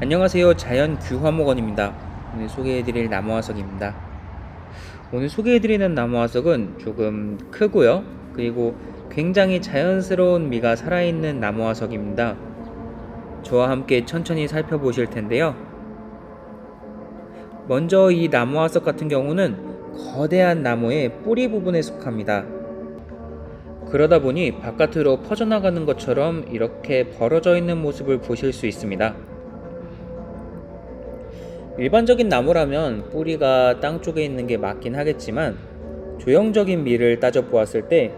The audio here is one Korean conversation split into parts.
안녕하세요. 자연 규화목원입니다. 오늘 소개해드릴 나무화석입니다. 오늘 소개해드리는 나무화석은 조금 크고요. 그리고 굉장히 자연스러운 미가 살아있는 나무화석입니다. 저와 함께 천천히 살펴보실 텐데요. 먼저 이 나무화석 같은 경우는 거대한 나무의 뿌리 부분에 속합니다. 그러다 보니 바깥으로 퍼져나가는 것처럼 이렇게 벌어져 있는 모습을 보실 수 있습니다. 일반적인 나무라면 뿌리가 땅 쪽에 있는 게 맞긴 하겠지만 조형적인 미를 따져 보았을 때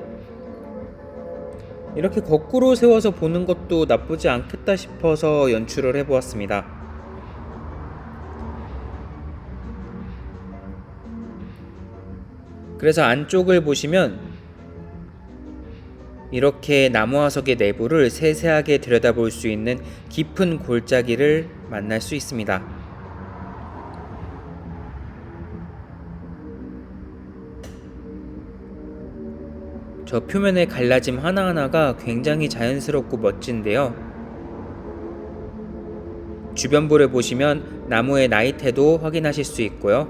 이렇게 거꾸로 세워서 보는 것도 나쁘지 않겠다 싶어서 연출을 해 보았습니다. 그래서 안쪽을 보시면 이렇게 나무 화석의 내부를 세세하게 들여다볼 수 있는 깊은 골짜기를 만날 수 있습니다. 저 표면의 갈라짐 하나하나가 굉장히 자연스럽고 멋진데요. 주변부를 보시면 나무의 나이테도 확인하실 수 있고요.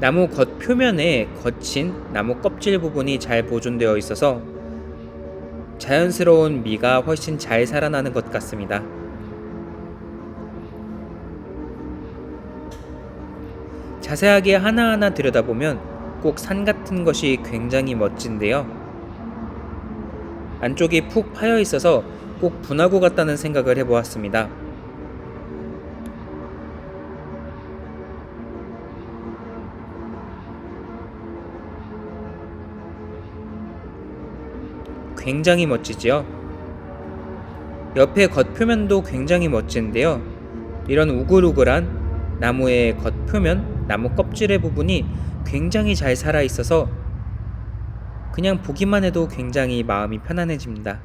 나무 겉 표면에 거친 나무 껍질 부분이 잘 보존되어 있어서 자연스러운 미가 훨씬 잘 살아나는 것 같습니다. 자세하게 하나하나 들여다보면 꼭 산 같은 것이 굉장히 멋진데요. 안쪽이 푹 파여 있어서 꼭 분화구 같다는 생각을 해보았습니다. 굉장히 멋지지요? 옆에 겉표면도 굉장히 멋진데요. 이런 우글우글한 나무의 겉표면, 나무 껍질의 부분이 굉장히 잘 살아 있어서 그냥 보기만 해도 굉장히 마음이 편안해집니다.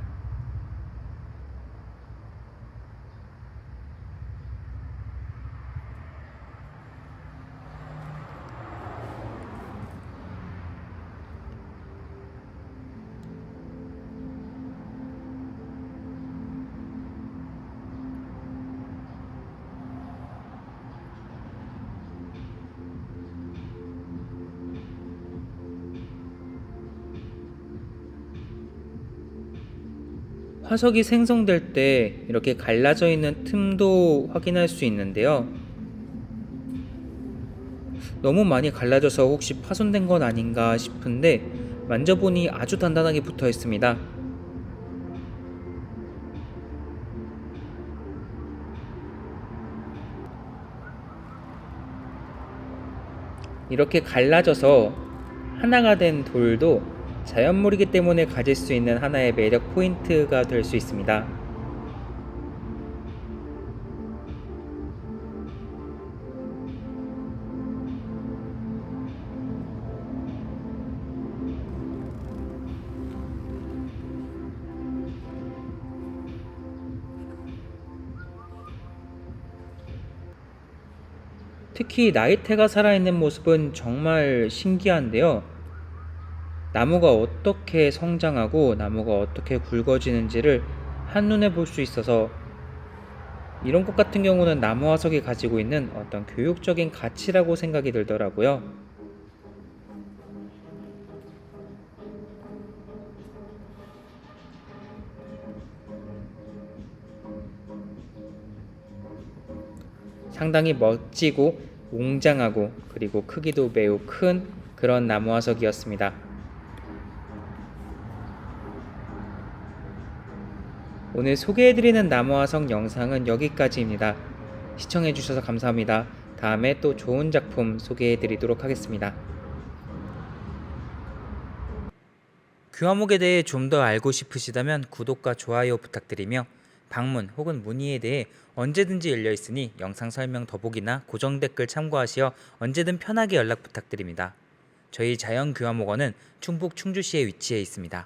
화석이 생성될 때 이렇게 갈라져 있는 틈도 확인할 수 있는데요. 너무 많이 갈라져서 혹시 파손된 건 아닌가 싶은데 만져보니 아주 단단하게 붙어 있습니다. 이렇게 갈라져서 하나가 된 돌도 자연물이기 때문에 가질 수 있는 하나의 매력 포인트가 될 수 있습니다. 특히 나이테가 살아있는 모습은 정말 신기한데요. 나무가 어떻게 성장하고 나무가 어떻게 굵어지는지를 한눈에 볼 수 있어서 이런 것 같은 경우는 나무 화석이 가지고 있는 어떤 교육적인 가치라고 생각이 들더라고요. 상당히 멋지고 웅장하고 그리고 크기도 매우 큰 그런 나무 화석이었습니다. 오늘 소개해드리는 나무화석 영상은 여기까지입니다. 시청해주셔서 감사합니다. 다음에 또 좋은 작품 소개해드리도록 하겠습니다. 규화목에 대해 좀 더 알고 싶으시다면 구독과 좋아요 부탁드리며 방문 혹은 문의에 대해 언제든지 열려 있으니 영상 설명 더보기나 고정 댓글 참고하시어 언제든 편하게 연락 부탁드립니다. 저희 자연규화목원은 충북 충주시에 위치해 있습니다.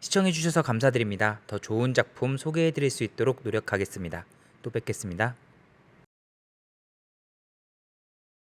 시청해주셔서 감사드립니다. 더 좋은 작품 소개해드릴 수 있도록 노력하겠습니다. 또 뵙겠습니다.